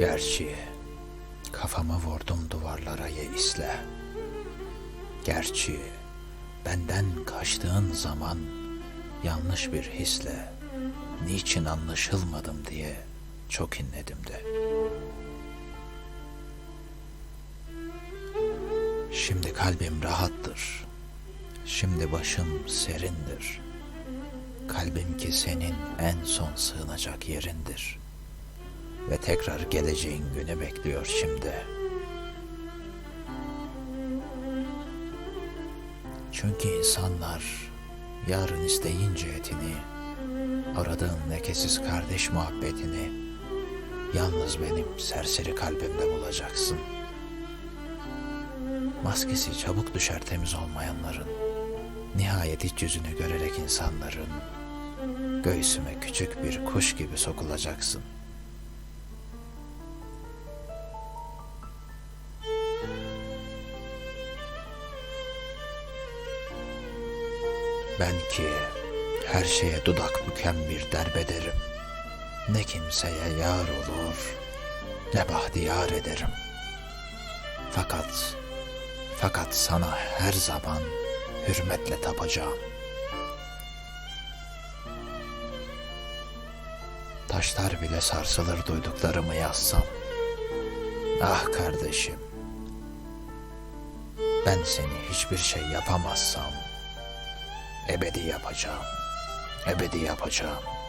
Gerçi kafamı vurdum duvarlara ye isle. Gerçi benden kaçtığın zaman yanlış bir hisle niçin anlaşılmadım diye çok inledim de. Şimdi kalbim rahattır. Şimdi başım serindir. Kalbim ki senin en son sığınacak yerindir. Ve tekrar geleceğin günü bekliyor şimdi. Çünkü insanlar yarın isteyince etini, aradığın lekesiz kardeş muhabbetini yalnız benim serseri kalbimde bulacaksın. Maskesi çabuk düşer temiz olmayanların, nihayet iç yüzünü görerek insanların, göğsüme küçük bir kuş gibi sokulacaksın. Ben ki her şeye dudak büken bir derbederim. Ne kimseye yar olur, ne bahtiyar ederim. Fakat, fakat sana her zaman hürmetle tapacağım. Taşlar bile sarsılır duyduklarımı yazsam. Ah kardeşim, ben seni hiçbir şey yapamazsam, ebedi yapacağım, ebedi yapacağım.